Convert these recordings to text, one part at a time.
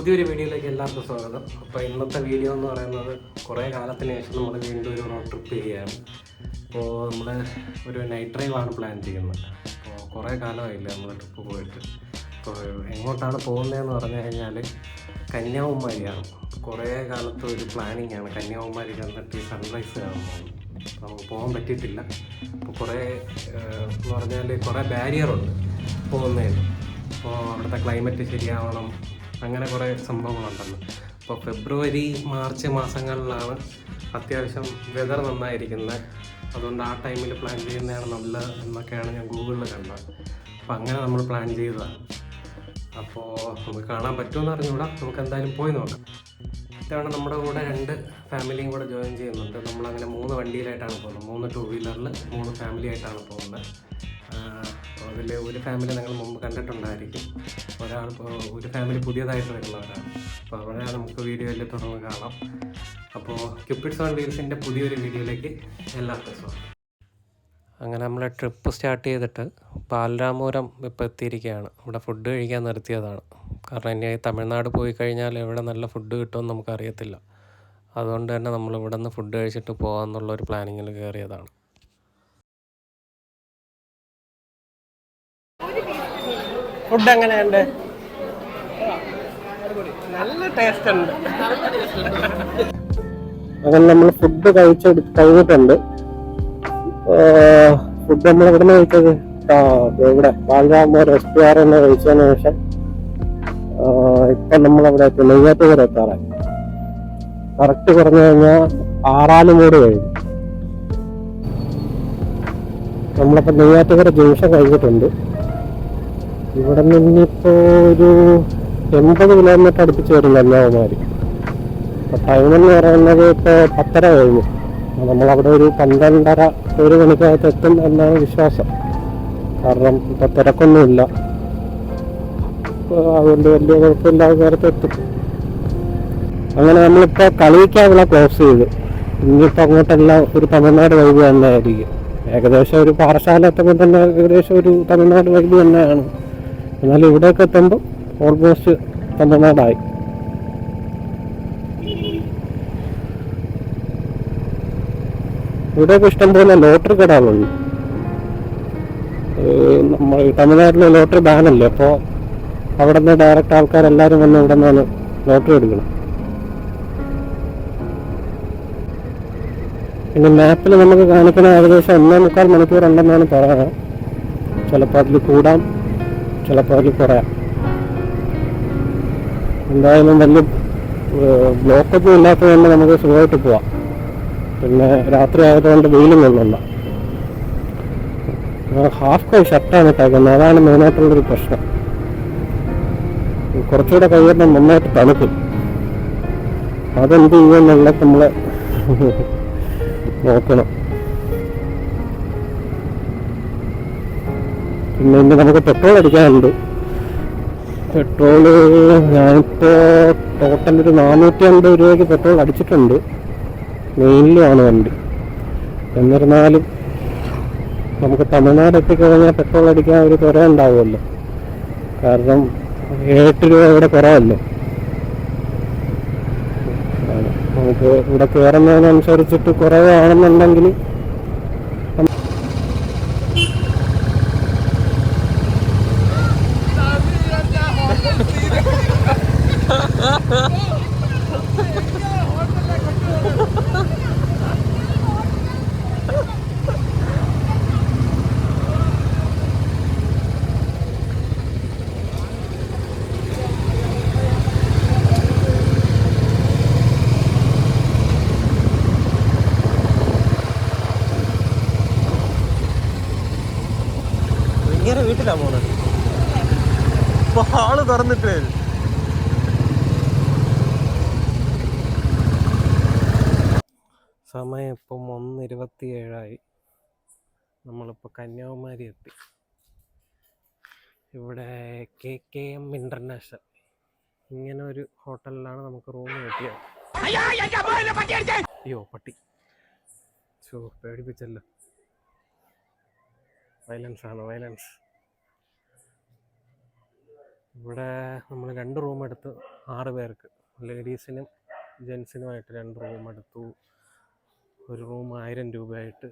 പുതിയൊരു വീഡിയോയിലേക്ക് എല്ലാവർക്കും സ്വാഗതം. അപ്പോൾ ഇന്നത്തെ വീഡിയോ എന്ന് പറയുന്നത് കുറേ കാലത്തിന് ശേഷം നമ്മൾ വീണ്ടും ഒരു റോഡ് ട്രിപ്പ് ചെയ്യുകയാണ്. അപ്പോൾ നമ്മൾ ഒരു നൈറ്റ് ഡ്രൈവാണ് പ്ലാൻ ചെയ്യുന്നത്. അപ്പോൾ കുറേ കാലമായില്ല നമ്മൾ ട്രിപ്പ് പോയിട്ട്. അപ്പോൾ എങ്ങോട്ടാണ് പോകുന്നതെന്ന് പറഞ്ഞു കഴിഞ്ഞാൽ കന്യാകുമാരിയാണ്. കുറേ കാലത്ത് ഒരു പ്ലാനിങ് ആണ്. കന്യാകുമാരി ചെന്നിട്ട് സൺറൈസ് അപ്പോൾ നമുക്ക് പോകാൻ പറ്റിയിട്ടില്ല. അപ്പോൾ കുറേ എന്ന് പറഞ്ഞാൽ കുറേ ബാരിയറുണ്ട് പോകുന്നതിന്. അപ്പോൾ അവിടുത്തെ ക്ലൈമറ്റ് ശരിയാവണം. അങ്ങനെ കുറേ സംഭവങ്ങളുണ്ടല്ലോ അപ്പോൾ ഫെബ്രുവരി മാർച്ച് മാസങ്ങളിലാണ് അത്യാവശ്യം വെതർ നന്നായിരിക്കുന്നത്. അതുകൊണ്ട് ആ ടൈമിൽ പ്ലാൻ ചെയ്യുന്നതാണ് നല്ല എന്നൊക്കെയാണ് ഞാൻ ഗൂഗിളിൽ കണ്ടത്. അപ്പോൾ അങ്ങനെ നമ്മൾ പ്ലാൻ ചെയ്തതാണ്. അപ്പോൾ നമുക്ക് കാണാൻ പറ്റുമെന്ന് അറിഞ്ഞുകൂടാ. നമുക്ക് എന്തായാലും പോയി നോക്കാം. ഇത്തവണ നമ്മുടെ കൂടെ രണ്ട് ഫാമിലിയും കൂടെ ജോയിൻ ചെയ്യുന്നുണ്ട്. നമ്മളങ്ങനെ മൂന്ന് വണ്ടിയിലായിട്ടാണ് പോകുന്നത്. മൂന്ന് ടൂ വീലറിൽ മൂന്ന് ഫാമിലി ആയിട്ടാണ് പോകുന്നത്. അതിൽ ഒരു ഫാമിലി നിങ്ങൾ മുമ്പ് കണ്ടിട്ടുണ്ടായിരിക്കും. ഒരാൾ ഒരു ഫാമിലി പുതിയതായിട്ട് വരുന്നവരാണ്. അപ്പോൾ അവരെ നമുക്ക് വീഡിയോയിൽ തുടർന്ന് കാണാം. അപ്പോൾ ക്യൂപ്പിഡ്സ് ഓൺ വീൽസിന്റെ പുതിയൊരു വീഡിയോയിലേക്ക് എല്ലാവർക്കും സ്വാഗതം. അങ്ങനെ നമ്മൾ ട്രിപ്പ് സ്റ്റാർട്ട് ചെയ്തിട്ട് പാലരാമൂരം ഇപ്പോൾ എത്തിയിരിക്കുകയാണ്. ഇവിടെ ഫുഡ് കഴിക്കാൻ നിർത്തിയതാണ്. കാരണം ഇനി തമിഴ്നാട് പോയി കഴിഞ്ഞാൽ എവിടെ നല്ല ഫുഡ് കിട്ടുമെന്ന് നമുക്കറിയത്തില്ല. അതുകൊണ്ട് തന്നെ നമ്മൾ ഇവിടെ നിന്ന് ഫുഡ് കഴിച്ചിട്ട് പോകാമെന്നുള്ള ഒരു പ്ലാനിങ്ങിൽ കയറിയതാണ്. ഫുഡ് എങ്ങനെയുണ്ട്? നല്ല ടേസ്റ്റ് ഉണ്ട്. അങ്ങനെ നമ്മൾ ഫുഡ് കഴിച്ചെടു കഴിഞ്ഞിട്ടുണ്ട്. ഫുഡ് നമ്മൾ എവിടെ നിന്ന് കഴിച്ചത് ഇവിടെ ബാലരാമ റെസ്റ്റോറന്റ് കഴിച്ചതിന് ശേഷം ഇപ്പൊ നമ്മളവിടെ എത്തി. നെയ്യാറ്റുകര എത്താറായി. കറക്റ്റ് പറഞ്ഞു കഴിഞ്ഞാൽ ആറാലുമൂട് കഴിഞ്ഞു. നമ്മളിപ്പോ വരെ ജംഗ്ഷൻ കഴിഞ്ഞിട്ടുണ്ട്. ഇവിടെ നിന്നിപ്പോ ഒരു എൺപത് കിലോമീറ്റർ അടുപ്പിച്ച് വരും കന്യാകുമാരി അപ്പൊ ടൈം എന്ന് പറയുന്നത് ഇപ്പൊ പത്തര കഴിഞ്ഞു. നമ്മൾ നമ്മളവിടെ ഒരു പന്ത്രണ്ടര ഒരു മണിക്കകത്ത് എത്തും എന്നാണ് വിശ്വാസം. കാരണം ഇപ്പൊ തിരക്കൊന്നുമില്ല അതുകൊണ്ട് വലിയ കുഴപ്പമില്ലാതെ നേരത്തെ എത്തും. അങ്ങനെ നമ്മളിപ്പോ കളിക്കാനുള്ള ക്ലോസ് ചെയ്തു. ഇനിയിപ്പോ അങ്ങോട്ടെല്ലാം ഒരു തമിഴ്നാട് വൈബ് തന്നെയായിരിക്കും. ഏകദേശം ഒരു പാറശാല എത്തുമ്പോൾ തന്നെ ഏകദേശം ഒരു തമിഴ്നാട് വൈബ് തന്നെയാണ്. എന്നാൽ ഇവിടെയൊക്കെ എത്തുമ്പോൾ ഓൾമോസ്റ്റ് തമിഴ്നാടായി ഇവിടെയൊക്കെ ഇഷ്ടംപോലെ ലോട്ടറി കടകളുണ്ട്. നമ്മൾ തമിഴ്നാട്ടിലെ ലോട്ടറി ബാനല്ലേ അപ്പോൾ അവിടെ നിന്ന് ഡയറക്റ്റ് ആൾക്കാരെല്ലാവരും വന്ന് ഇവിടെ നിന്നാണ് ലോട്ടറി എടുക്കണം. പിന്നെ മാപ്പിൽ നമുക്ക് കാണിക്കുന്ന ഏകദേശം ഒന്നേ മുക്കാൽ മണിക്കൂർ ഉണ്ടെന്നാണ് പറയുന്നത്. ചിലപ്പോൾ അതിൽ കൂടാം. ചിലപ്പോൾ അതിൽ കുറയാം എന്തായാലും വലിയ ബ്ലോക്കൊന്നും ഇല്ലാത്തതുകൊണ്ട് നമുക്ക് സുഖമായിട്ട് പോവാം. പിന്നെ രാത്രി ആയതുകൊണ്ട് വെയിലും കൊള്ളില്ല. ഹാഫ് കൈ ഷർട്ടാണ് ഇട്ടേക്കുന്നത്. അതാണ് മെയിനായിട്ടുള്ളൊരു പ്രശ്നം. കുറച്ചുകൂടെ കഴിയുമ്പോൾ നന്നായിട്ട് തണുക്കും. അതെന്ത് ചെയ്യുമെന്നുള്ളത് നമ്മൾ നോക്കണം. പിന്നെ ഇന്ന് നമുക്ക് പെട്രോൾ അടിക്കാനുണ്ട്. പെട്രോൾ ഞാനിപ്പോൾ ടോട്ടൽ ഒരു നാനൂറ്റി അൻപത് രൂപയ്ക്ക് പെട്രോൾ അടിച്ചിട്ടുണ്ട്. മെയിനിലുമാണ് വണ്ടി. എന്നിരുന്നാലും നമുക്ക് തമിഴ്നാട് എത്തിക്കഴിഞ്ഞാൽ പെട്രോൾ അടിക്കാൻ ഒരു കുറേ ഉണ്ടാവുമല്ലോ. കാരണം എട്ട് രൂപ ഇവിടെ കുറവല്ലോ. നമുക്ക് ഇവിടെ കയറുന്നതിനനുസരിച്ചിട്ട് കുറവാണെന്നുണ്ടെങ്കിൽ സമയം ഇപ്പം ഒന്ന് ഇരുപത്തിയേഴായി നമ്മളിപ്പോൾ കന്യാകുമാരി എത്തി ഇവിടെ കെ കെ എം ഇന്റർനാഷണൽ. ഇങ്ങനെ ഒരു ഹോട്ടലിലാണ് നമുക്ക് റൂം കിട്ടിയത്. അയ്യോ പട്ടി. ചോ പേടിപ്പിച്ചല്ലോ. വയലൻസ് ആണ് വയലൻസ്. ഇവിടെ നമ്മൾ രണ്ട് റൂം എടുത്ത് ആറ് പേർക്ക്. ലേഡീസിനും ജെൻസിനുമായിട്ട് രണ്ട് റൂം എടുത്തു. ഒരു റൂം ആയിരം രൂപയായിട്ട്.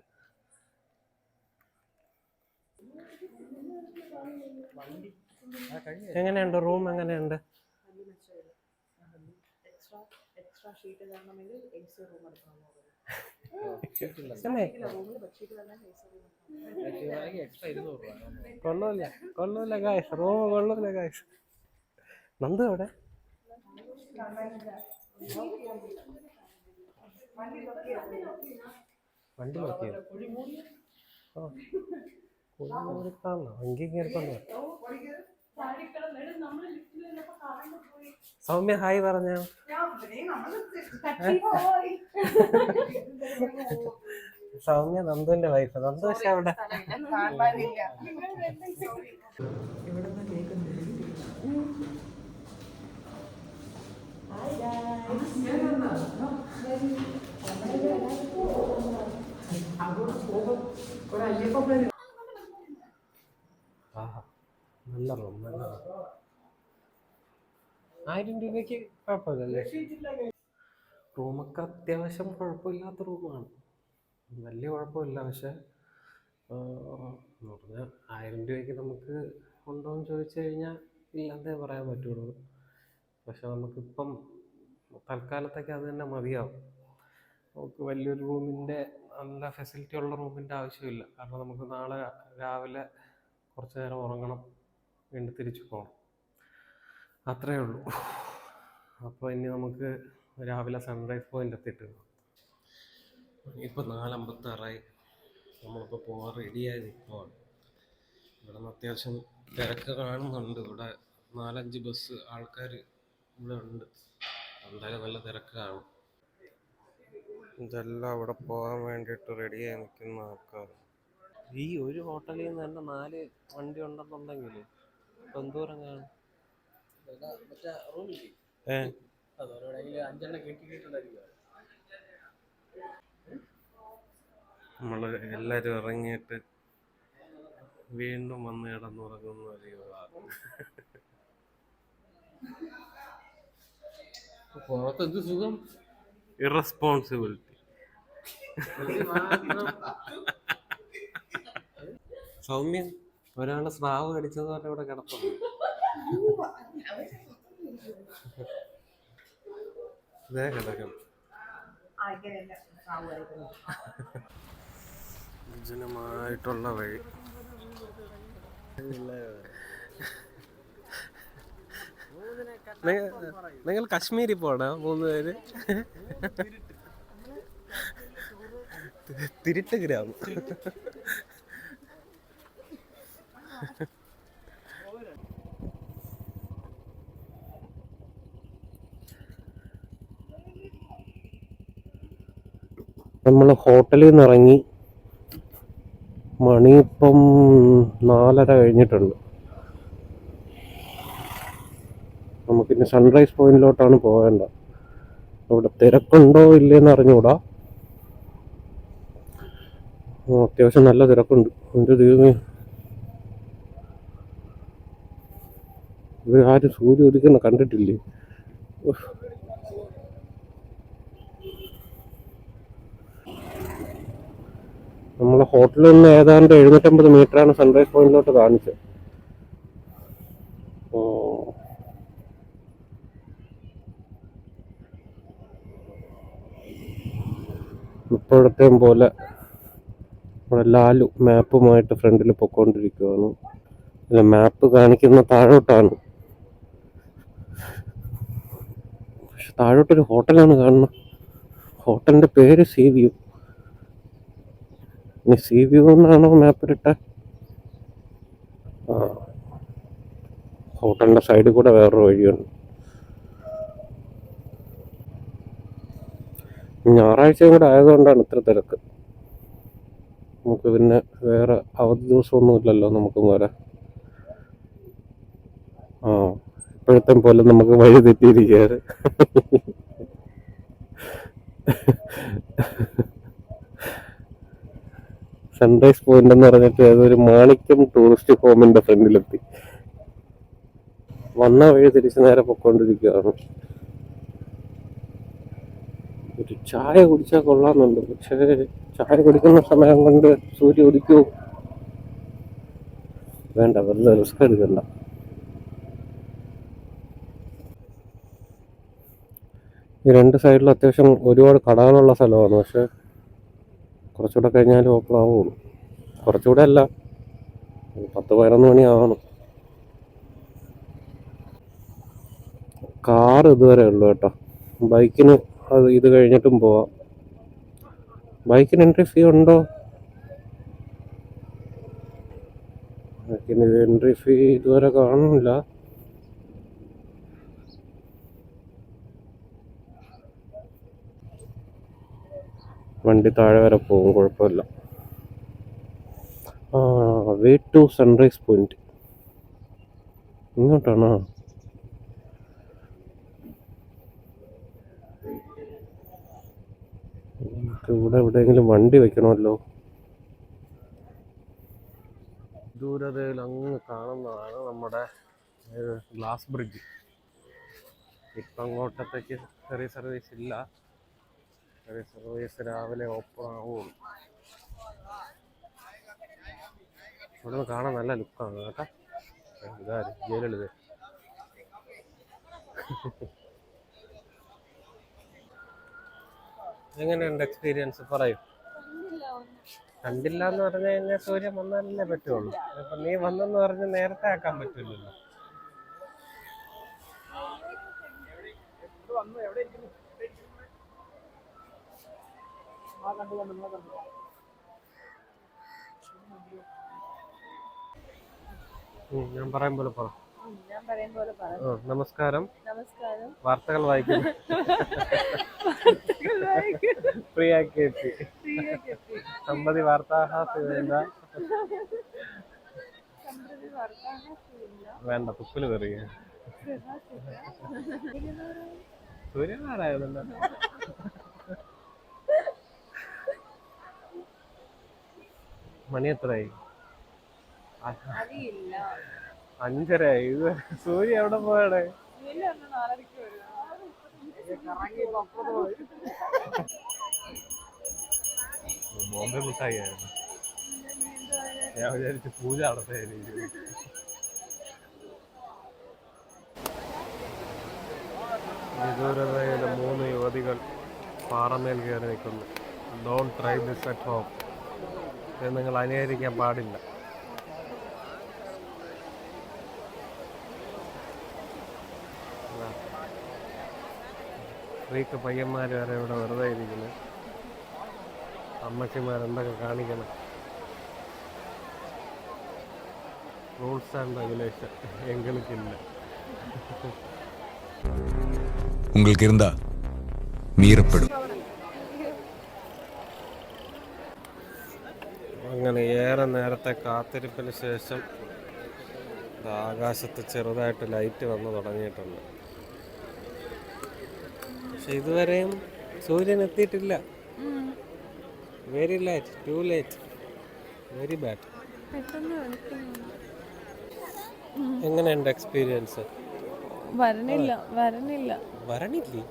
എങ്ങനെയുണ്ട്? റൂം എങ്ങനെയുണ്ട്? കൊള്ളൂല കൊള്ളൂല ഗായ്സ് റൂം കൊള്ളൂല ഗായ്സ് നന്ദു എവിടെ? വണ്ടി നോക്കിയത് ആ. കുളിമുറിക്കാണോ എങ്കിൽ കയറിക്കൊണ്ടു സൗമ്യ ഹായ് പറഞ്ഞ. സൗമ്യ നന്ദുവിന്റെ വൈഫ് നന്ദു പക്ഷെ അവിടെ. ആഹാ നല്ല റൂം നല്ല. ആയിരം രൂപയ്ക്ക് കുഴപ്പമില്ലല്ലേ? റൂമൊക്കെ അത്യാവശ്യം കുഴപ്പമില്ലാത്ത റൂമാണ്. വലിയ കുഴപ്പമില്ല പക്ഷെ പറഞ്ഞാൽ ആയിരം രൂപയ്ക്ക് നമുക്ക് ഉണ്ടോ എന്ന് ചോദിച്ചു കഴിഞ്ഞാൽ ഇല്ലാതെ പറയാൻ പറ്റുള്ളൂ. പക്ഷെ നമുക്കിപ്പം തൽക്കാലത്തേക്ക് അത് തന്നെ മതിയാവും. നമുക്ക് വലിയൊരു റൂമിന്റെ നല്ല ഫെസിലിറ്റി ഉള്ള റൂമിന്റെ ആവശ്യമില്ല. കാരണം നമുക്ക് നാളെ രാവിലെ കുറച്ച് നേരം ഉറങ്ങണം വീണ്ടും തിരിച്ചു പോകണം. അത്രയേ ഉള്ളൂ. അപ്പോൾ ഇനി നമുക്ക് രാവിലെ സൺറൈസ് പോയിന്റ് എത്തിയിട്ട് ഇപ്പോൾ നാലമ്പത്താറായി. നമ്മളിപ്പോൾ പോകാൻ റെഡിയായി നിൽക്കുവാണ് ഇവിടെ നിന്ന് അത്യാവശ്യം തിരക്ക് കാണുന്നുണ്ട്. ഇവിടെ നാലഞ്ച് ബസ് ആൾക്കാർ ഇവിടെ ഉണ്ട്. എന്തായാലും നല്ല തിരക്ക് കാണും. ഇതെല്ലാം അവിടെ പോകാൻ വേണ്ടിയിട്ട് റെഡിയായി നിൽക്കുന്ന ആൾക്കാർ ഈ ഒരു ഹോട്ടലിൽ നിന്ന് തന്നെ നാല് വണ്ടി ഉണ്ടെന്നുണ്ടെങ്കിൽ ഇപ്പം എന്തോരം കാണും ഏ? നമ്മൾ എല്ലാവരും ഇറങ്ങിയിട്ട് വീണ്ടും വന്ന് കിടന്നുറങ്ങുന്ന ഒരു. പുറത്ത് എന്ത് സുഖം? ഇറസ്പോൺസിബിലിറ്റി സൗമ്യ ഒരാളെ സ്രാവ് കടിച്ചത് പോലെ ഇവിടെ കിടപ്പുണ്ട്. ഇതേ വഴി. നിങ്ങൾ- നിങ്ങൾ കശ്മീരി പോണോ മൂന്ന് പേര്? തിരുട്ട് ഗ്രാമം നമ്മൾ ഹോട്ടലിൽ നിന്ന് ഇറങ്ങി മണി ഇപ്പം നാലര കഴിഞ്ഞിട്ടുണ്ട്. നമുക്കിനി സൺറൈസ് പോയിന്റിലോട്ടാണ് പോകേണ്ടത് അവിടെ തിരക്കുണ്ടോ ഇല്ലയെന്ന് അറിഞ്ഞുകൂടാ അത്യാവശ്യം നല്ല തിരക്കുണ്ട് എന്റെ ദൈവമേ ഇവർ ആരും സൂര്യ ഉദിക്കുന്ന കണ്ടിട്ടില്ലേ. നമ്മളെ ഹോട്ടലിൽ നിന്ന് ഏതാണ്ട് എഴുന്നൂറ്റമ്പത് മീറ്ററാണ് സൺറൈസ് പോയിന്റിലോട്ട് കാണിച്ചത്. ഇപ്പോഴത്തെയും പോലെ നമ്മുടെ ലാലു മാപ്പുമായിട്ട് ഫ്രണ്ടിൽ പൊക്കോണ്ടിരിക്കുകയാണ് അല്ല മാപ്പ് കാണിക്കുന്ന താഴോട്ടാണ്. പക്ഷെ താഴോട്ടൊരു ഹോട്ടലാണ് കാണുന്നത്. ഹോട്ടലിന്റെ പേര് സീ വ്യൂ. ഇനി സീ വ്യൂ എന്നാണോ മാപ്പിലിട്ട? ആ. ഹോട്ടലിന്റെ സൈഡിൽ കൂടെ വേറൊരു വഴിയുണ്ട്. ഞായറാഴ്ചയും കൂടെ ആയതുകൊണ്ടാണ് ഇത്ര തിരക്ക്. നമുക്ക് പിന്നെ വേറെ അവധി ദിവസമൊന്നും ഇല്ലല്ലോ നമുക്ക് വരാൻ. ആ ഇപ്പോഴത്തെ പോലെ നമുക്ക് വഴി തെറ്റിയിരിക്കുകയാണ്. സൺറൈസ് പോയിന്റ് എന്ന് പറഞ്ഞിട്ട് അതൊരു മാണിക്യം ടൂറിസ്റ്റ് ഹോമിന്റെ ഫ്രണ്ടിലെത്തി. വന്ന വഴി തിരിച്ചു നേരെ പൊക്കോണ്ടിരിക്കുകയാണ്. ഒരു ചായ കുടിച്ചാൽ കൊള്ളാമെന്നുണ്ട് പക്ഷേ ചായ കുടിക്കുന്ന സമയം കൊണ്ട് സൂര്യ ഉദിക്കൂ. വേണ്ട വെറുതെ റിസ്ക് എടുക്കണ്ട. ഈ രണ്ട് സൈഡിലും അത്യാവശ്യം ഒരുപാട് കടകളുള്ള സ്ഥലമാണ്. പക്ഷെ കുറച്ചുകൂടെ കഴിഞ്ഞാലും ഓപ്പൺ ആവുള്ളൂ. കുറച്ചുകൂടെ അല്ല പത്ത് പതിനൊന്ന് മണി ആവണം. കാർ ഇതുവരെ ഉള്ളു കേട്ടോ. ബൈക്കിന് അത് ഇത് കഴിഞ്ഞിട്ടും പോവാം. ബൈക്കിന് എൻട്രി ഫീ ഉണ്ടോ? ബൈക്കിന് എൻട്രി ഫീ ഇതുവരെ കാണുന്നില്ല. വണ്ടി താഴെ വരെ പോകും കുഴപ്പമില്ല. വേ ടു സൺറൈസ് പോയിന്റ് ഇങ്ങോട്ടാണോ നമുക്ക് ഇവിടെ എവിടെയെങ്കിലും വണ്ടി വെക്കണമല്ലോ. ദൂരതയിൽ അങ്ങ് കാണുന്നതാണ് നമ്മുടെ ഗ്ലാസ് ബ്രിഡ്ജ്. ഇപ്പം അങ്ങോട്ടത്തേക്ക് ചെറിയ സർവീസ് ഇല്ല. ചെറിയ സർവീസ് രാവിലെ ഓപ്പൺ ആവുള്ളൂ. ഇവിടെ കാണാൻ നല്ല ലുക്കാണ് കേട്ടോ. ഇതാ ജയിലളിത് എങ്ങനെയുണ്ട് എക്സ്പീരിയൻസ് പറയൂ. കണ്ടില്ല എന്ന് പറഞ്ഞു കഴിഞ്ഞാൽ സൂര്യൻ വന്നാലല്ലേ പറ്റുള്ളൂ. അപ്പൊ നീ വന്നെന്ന് പറഞ്ഞ് നേരത്തെ ആക്കാൻ പറ്റില്ലല്ലോ. ഞാൻ പറയും പോലെ പറ. നമസ്കാരം. നമസ്കാരം. വാർത്തകൾ വായിക്കുന്നു. പ്രിയ ശ്രീയൊക്കെ എത്തി. സമ്പതി വാർത്താഹ വർത്താന വേണ്ട തുപ്പിൽ സുഖ. സൂര്യനാരായതല്ല മണി എത്രയായി? അറിയില്ല അഞ്ചരയായി ഇത് സൂര്യ എവിടെ പോയാടെ ബോംബെ മിഠായി ആയിരുന്നു ഞാൻ വിചാരിച്ചു പൂജ നടത്തായിരിക്കും വിദൂരതയിലെ മൂന്ന് യുവതികൾ പാറമേൽ കയറി നിൽക്കുന്നു. Don't try this at home ഇത് നിങ്ങൾ അനുകരിക്കാൻ പാടില്ല. സ്ത്രീക്ക് പയ്യന്മാർ വരെ ഇവിടെ വെറുതെ ഇരിക്കുന്നത് അമ്മച്ചിമാരെന്തൊക്കെ കാണിക്കണം? റൂൾസ് ആൻഡ് റെഗുലേഷൻ എങ്കിലേക്കില്ല உங்களுக்கு இருந்தா மீறப்படும் അങ്ങനെ ഏറെ നേരത്തെ കാത്തിരിപ്പിന് ശേഷം ആകാശത്ത് ചെറുതായിട്ട് ലൈറ്റ് വന്ന് തുടങ്ങിയിട്ടുണ്ട്. പക്ഷെ ഇതുവരെയും സൂര്യൻ എത്തിയിട്ടില്ല. Very late too late very bad. എങ്ങനെയുണ്ട് എക്സ്പീരിയൻസ് വരണില്ല വരണില്ല. വരണില്ലേ?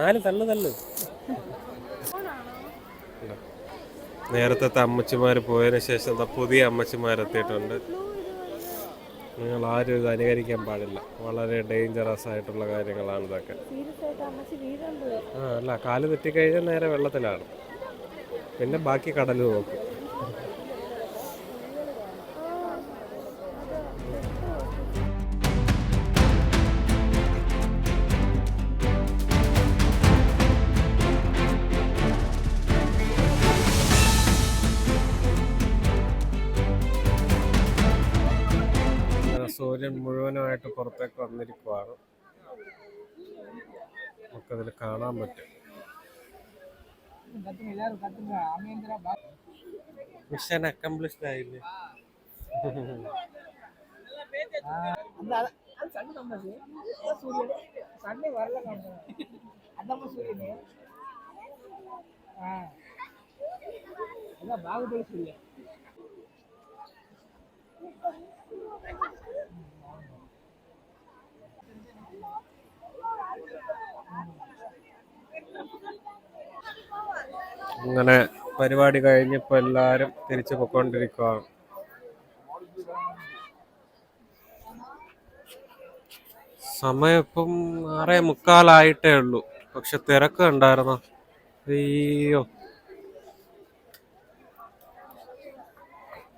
നാല് തള്ളു തള്ളു. നേരത്തെ അമ്മച്ചിമാർ പോയതിനു ശേഷം പുതിയ അമ്മച്ചിമാരെത്തിയിട്ടുണ്ട്. നിങ്ങൾ ആരും ഇത് അനുകരിക്കാൻ പാടില്ല. വളരെ ഡേഞ്ചറസ് ആയിട്ടുള്ള കാര്യങ്ങളാണ് ഇതൊക്കെ. ആ അല്ല കാൽ തെറ്റിക്കഴിഞ്ഞാൽ നേരെ വെള്ളത്തിലാണ്. പിന്നെ ബാക്കി കടൽ നോക്കും. പുറത്തേക്ക് വന്നിരിക്കുവാണ് നമുക്കതിൽ കാണാൻ പറ്റും മിഷൻ അക്കംപ്ലിഷ്ഡ് ആയില്ലേ അങ്ങനെ പരിപാടി കഴിഞ്ഞപ്പോൾ എല്ലാവരും തിരിച്ചു പൊക്കോണ്ടിരിക്കുകയാണ് സമയം ഇപ്പം ആറേ മുക്കാലായിട്ടേ ഉള്ളൂ. പക്ഷെ തിരക്ക് ഉണ്ടായിരുന്നോ അയ്യോ.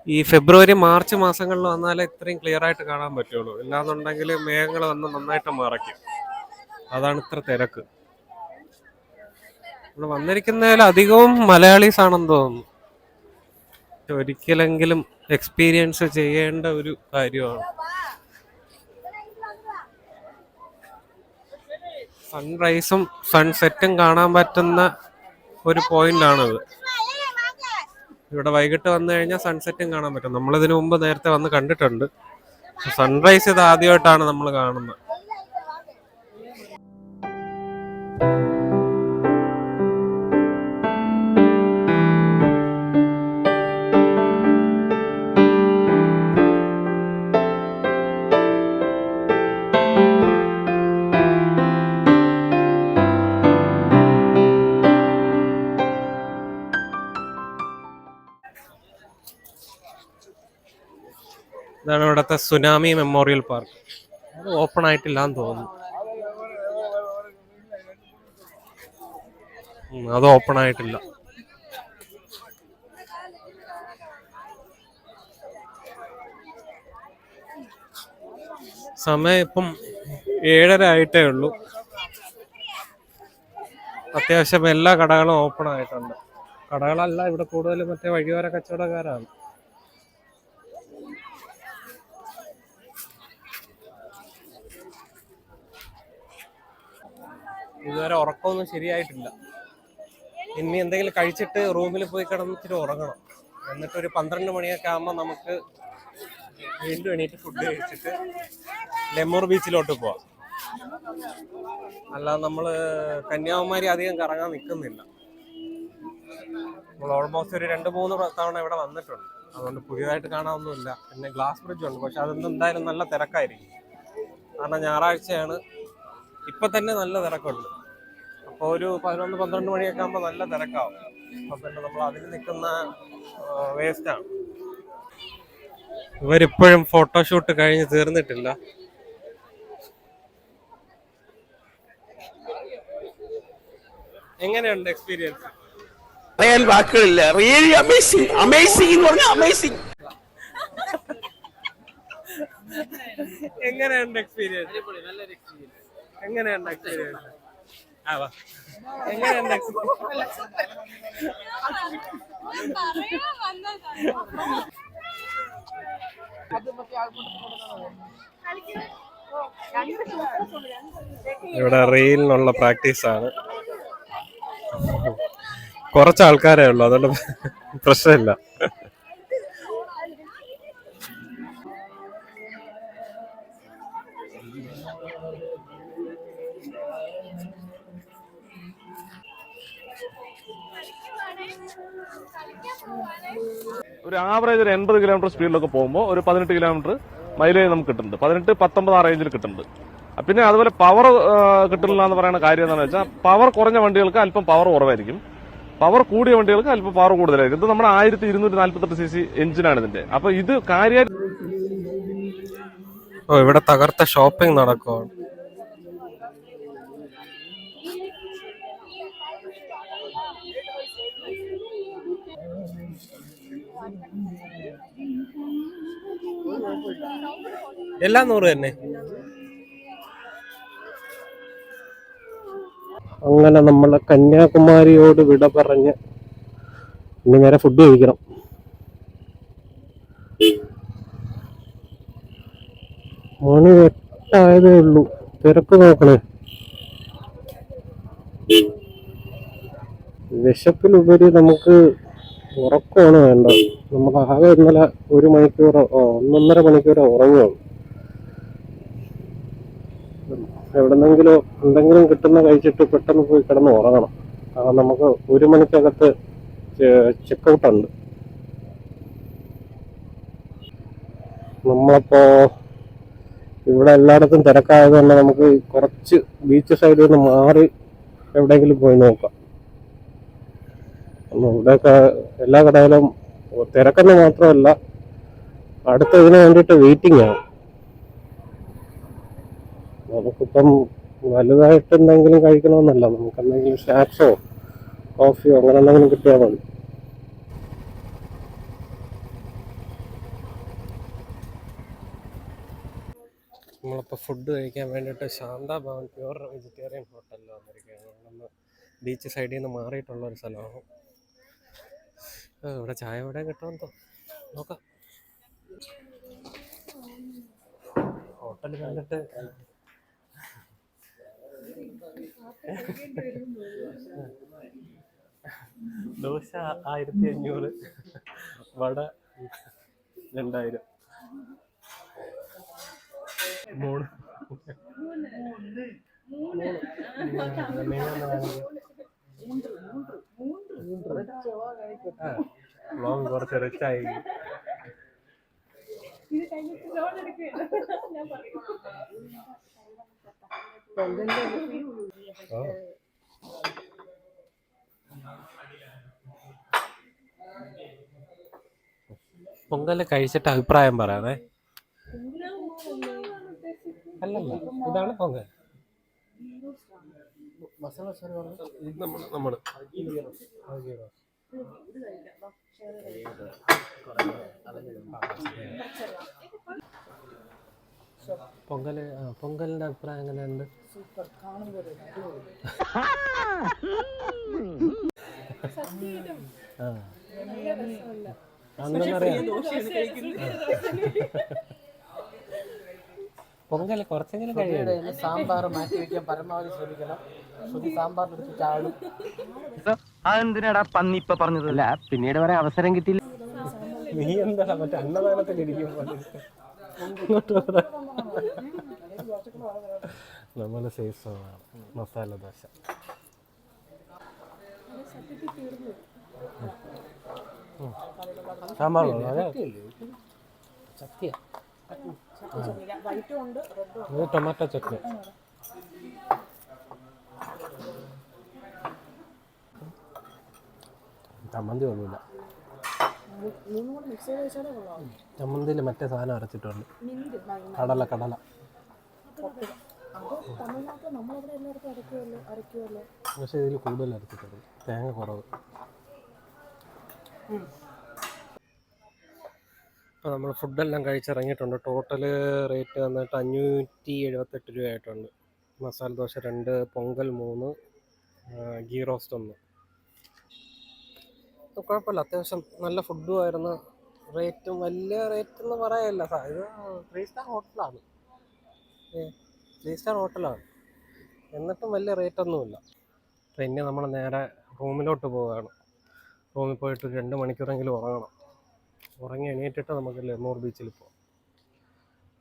ഈ ഫെബ്രുവരി മാർച്ച് മാസങ്ങളിൽ വന്നാലേ ഇത്രയും ക്ലിയർ ആയിട്ട് കാണാൻ പറ്റുള്ളൂ. ഇല്ലാന്നുണ്ടെങ്കിൽ മേഘങ്ങൾ വന്ന് നന്നായിട്ട് മറയ്ക്കും. അതാണ് ഇത്ര തിരക്ക്. ഇവിടെ വന്നിരിക്കുന്നതിൽ അധികവും മലയാളീസ് ആണെന്ന് തോന്നുന്നു. ഒരിക്കലെങ്കിലും എക്സ്പീരിയൻസ് ചെയ്യേണ്ട ഒരു കാര്യമാണ്. സൺറൈസും സൺസെറ്റും കാണാൻ പറ്റുന്ന ഒരു പോയിന്റ് ആണത്. ഇവിടെ വൈകിട്ട് വന്നു കഴിഞ്ഞാൽ സൺസെറ്റും കാണാൻ പറ്റും. നമ്മൾ ഇതിനു മുമ്പ് നേരത്തെ വന്ന് കണ്ടിട്ടുണ്ട്. സൺറൈസ് ഇത് ആദ്യമായിട്ടാണ് നമ്മൾ കാണുന്നത്. ഇവിടുത്തെ സുനാമി മെമ്മോറിയൽ പാർക്ക്. അത് ഓപ്പൺ ആയിട്ടില്ല എന്ന് തോന്നുന്നു അത് ഓപ്പൺ ആയിട്ടില്ല. സമയം ഇപ്പം ഏഴര ആയിട്ടേ ഉള്ളൂ. അത്യാവശ്യം എല്ലാ കടകളും ഓപ്പൺ ആയിട്ടുണ്ട്. കടകളല്ല ഇവിടെ കൂടുതലും മറ്റേ വഴിയോര കച്ചവടക്കാരാണ്. ഇതുവരെ ഉറക്കമൊന്നും ശരിയായിട്ടില്ല. ഇനി എന്തെങ്കിലും കഴിച്ചിട്ട് റൂമിൽ പോയി കിടന്നിട്ട് ഉറങ്ങണം. എന്നിട്ട് ഒരു പന്ത്രണ്ട് മണിയൊക്കെ ആകുമ്പോൾ നമുക്ക് വീണ്ടും എണീറ്റ് ഫുഡ് കഴിച്ചിട്ട് ലെമൂർ ബീച്ചിലോട്ട് പോവാം. അല്ലാതെ നമ്മൾ കന്യാകുമാരി അധികം കറങ്ങാൻ നിൽക്കുന്നില്ല നമ്മൾ ഓൾമോസ്റ്റ് ഒരു രണ്ട് മൂന്ന് തവണ ഇവിടെ വന്നിട്ടുണ്ട്. അതുകൊണ്ട് പുതിയതായിട്ട് കാണാനൊന്നുമില്ല. പിന്നെ ഗ്ലാസ് ബ്രിഡ്ജ് ഉണ്ട്. പക്ഷെ അതൊന്നും എന്തായാലും നല്ല തിരക്കായിരിക്കും. കാരണം ഞായറാഴ്ചയാണ്. ഇപ്പൊ തന്നെ നല്ല തിരക്കുണ്ട്. അപ്പോൾ ഒരു പതിനൊന്ന് പന്ത്രണ്ട് മണിയൊക്കെ ആകുമ്പോൾ നല്ല തിരക്കാവും. അപ്പൊ പിന്നെ നമ്മൾ അതിൽ നിൽക്കുന്ന വേസ്റ്റാണ് ഇവരിപ്പോഴും ഫോട്ടോഷൂട്ട് കഴിഞ്ഞ് തീർന്നിട്ടില്ല. എങ്ങനെയുണ്ട് എക്സ്പീരിയൻസ് പറയാൻ വാക്കുകളില്ല. റിയലി അമേസിങ് അമേസിംഗ് എന്ന് പറഞ്ഞാൽ അമേസിംഗ് എങ്ങനെയുണ്ട് എക്സ്പീരിയൻസ് എങ്ങനെയുണ്ട് ഇവിടെ റീലിനുള്ള പ്രാക്ടീസ് ആണ്. കുറച്ച് ആൾക്കാരേ ഉള്ളൂ അതുകൊണ്ട് പ്രശ്നമില്ല. ഒരു ആവറേജ് ഒരു എൺപത് കിലോമീറ്റർ സ്പീഡിലൊക്കെ പോകുമ്പോൾ ഒരു പതിനെട്ട് കിലോമീറ്റർ മൈലേജ് നമുക്ക് കിട്ടുന്നുണ്ട്. പതിനെട്ട് പത്തൊമ്പത് ആ റേഞ്ചിൽ കിട്ടുന്നുണ്ട്. പിന്നെ അതുപോലെ പവർ കിട്ടുന്നില്ല എന്ന് പറയുന്ന കാര്യം എന്താണെന്ന് വെച്ചാൽ പവർ കുറഞ്ഞ വണ്ടികൾക്ക് അല്പം പവർ കുറവായിരിക്കും. പവർ കൂടിയ വണ്ടികൾക്ക് അല്പം പവർ കൂടുതലായിരിക്കും. ഇത് നമ്മുടെ ആയിരത്തി ഇരുന്നൂറ്റി നാല്പത്തെട്ട് സി സി എഞ്ചിനാണ് ഇതിന്റെ. അപ്പൊ ഇത് കാര്യമായിട്ട് ഇവിടെ തകർത്ത ഷോപ്പിംഗ് നടക്കുവാണ്. എല്ലാം നൂറ് തന്നെ. അങ്ങനെ നമ്മളെ കന്യാകുമാരിയോട് വിട പറഞ്ഞ് ഇനി നേരെ ഫുഡ് കഴിക്കണം. മണി എട്ടായതേ ഉള്ളൂ. തിരക്ക് നോക്കണേ. വിശപ്പിലുപരി നമുക്ക് ഉറക്കമാണ് വേണ്ട നമ്മൾ ആകെ ഇന്നലെ ഒരു മണിക്കൂറോ ഒന്നൊന്നര മണിക്കൂറോ ഉറങ്ങുകയാണ് എവിടെന്നെങ്കിലും എന്തെങ്കിലും കിട്ടുന്ന കഴിച്ചിട്ട് പെട്ടെന്ന് പോയി കിടന്ന് ഉറങ്ങണം. കാരണം നമുക്ക് ഒരു മണിക്കകത്ത് ചെക്കൗട്ട് ഉണ്ട്. നമ്മളപ്പോ ഇവിടെ എല്ലായിടത്തും തിരക്കായത് കൊണ്ട് നമുക്ക് കുറച്ച് ബീച്ച് സൈഡിൽ നിന്ന് മാറി എവിടെയെങ്കിലും പോയി നോക്കാം. ഇവിടെയൊക്കെ എല്ലാ കടയിലും തിരക്കെന്ന് മാത്രമല്ല അടുത്ത ഇതിന് വേണ്ടിയിട്ട് വെയിറ്റിംഗ് ആണ്. നമുക്കിപ്പം വലുതായിട്ട് എന്തെങ്കിലും കഴിക്കണമെന്നല്ല. നമുക്ക് എന്തെങ്കിലും സ്നാക്സോ കോഫിയോ അങ്ങനെ എന്തെങ്കിലും കിട്ടിയാൽ മതി. നമ്മളിപ്പോൾ ഫുഡ് കഴിക്കാൻ വേണ്ടിയിട്ട് ശാന്ത ഭവൻ പ്യുവർ വെജിറ്റേറിയൻ ഹോട്ടലിൽ വന്നിരിക്കുകയാണ്. നമ്മൾ ബീച്ച് സൈഡിൽ നിന്ന് മാറിയിട്ടുള്ള ഒരു സ്ഥലമാണ്. ഇവിടെ ചായ ഇവിടെ കിട്ടുമെന്ന് നോക്കാം. ഹോട്ടൽ കണ്ടിട്ട് ദോശ ആയിരത്തി അഞ്ഞൂറ്. വട രണ്ടായിരം. മൂന്ന്. കുറച്ച് റിച്ചായി പൊങ്കൽ കഴിച്ചിട്ട് അഭിപ്രായം പറയാനേ അല്ലല്ല ഇതാണ് പൊങ്കൽ മസാല പൊങ്കൽ ആ, പൊങ്കലിന്റെ അഭിപ്രായം എങ്ങനെയുണ്ട്? ആ. അതെന്താന്നറിയാം? പൊങ്കൽ കുറച്ചെങ്കിലും കഴിയണം സാമ്പാർ മാറ്റി വെക്കാൻ പരമാവധി ശ്രമിക്കണം. ശ്രുതി സാമ്പാറിനെടുത്ത് ചാടും. അതെന്തിനാടാ പന്നി ഇപ്പൊ പറഞ്ഞതല്ല പിന്നീട് വരെ അവസരം കിട്ടിയില്ല. നീ എന്താ മറ്റേ അന്നദാനത്തിൽ ഇരിക്കും നമ്മൾ സേഫ് മസാല ദോശ. ഇത് ടൊമാറ്റോ ചട്നി. ചമ്മന്തി ഒന്നുമില്ല. ചമ്മന്തിയിൽ മറ്റേ സാധനം അരച്ചിട്ടുണ്ട്. കടല കടല. പക്ഷെ ഇതിൽ കൂടുതൽ അരച്ചിട്ടുണ്ട്. തേങ്ങ കുറവ്. ഇപ്പോൾ നമ്മൾ ഫുഡെല്ലാം കഴിച്ചിറങ്ങിയിട്ടുണ്ട്. ടോട്ടൽ റേറ്റ് വന്നിട്ട് അഞ്ഞൂറ്റി എഴുപത്തെട്ട് രൂപയായിട്ടുണ്ട്. മസാല ദോശ രണ്ട് പൊങ്കൽ മൂന്ന് ഗീ റോസ്റ്റ് ഒന്ന്. കുഴപ്പമില്ല. അത്യാവശ്യം നല്ല ഫുഡും ആയിരുന്നു. റേറ്റും വലിയ റേറ്റ് എന്ന് സാർ ഇത് ത്രീ സ്റ്റാർ ഹോട്ടലാണ് ത്രീ സ്റ്റാർ ഹോട്ടലാണ് എന്നിട്ടും വലിയ റേറ്റൊന്നുമില്ല പിന്നെ നമ്മൾ നേരെ റൂമിലോട്ട് പോവുകയാണ്. റൂമിൽ പോയിട്ട് രണ്ട് മണിക്കൂറെങ്കിലും ഉറങ്ങണം. ഉറങ്ങി എണീറ്റിട്ട് നമുക്ക് ലെമൂർ ബീച്ചിൽ പോകാം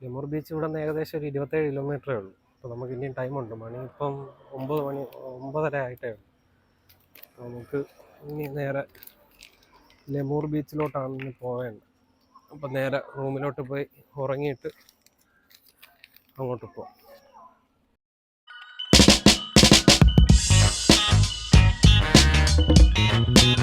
ലെമൂർ ബീച്ച് ഇവിടെ നിന്ന് ഏകദേശം ഒരു ഇരുപത്തേഴ് കിലോമീറ്ററേ ഉള്ളൂ. അപ്പോൾ നമുക്ക് ഇനിയും ടൈമുണ്ട് മണി ഇപ്പം ഒമ്പത് മണി ഒമ്പതര ആയിട്ടേ ഉള്ളൂ. നമുക്ക് ഇനി നേരെ ലെമൂർ ബീച്ചിലോട്ടാണ് ഇനി പോവേണ്ടത് അപ്പം നേരെ റൂമിലോട്ട് പോയി ഉറങ്ങിയിട്ട് അങ്ങോട്ട് പോവാം. അയ്യോ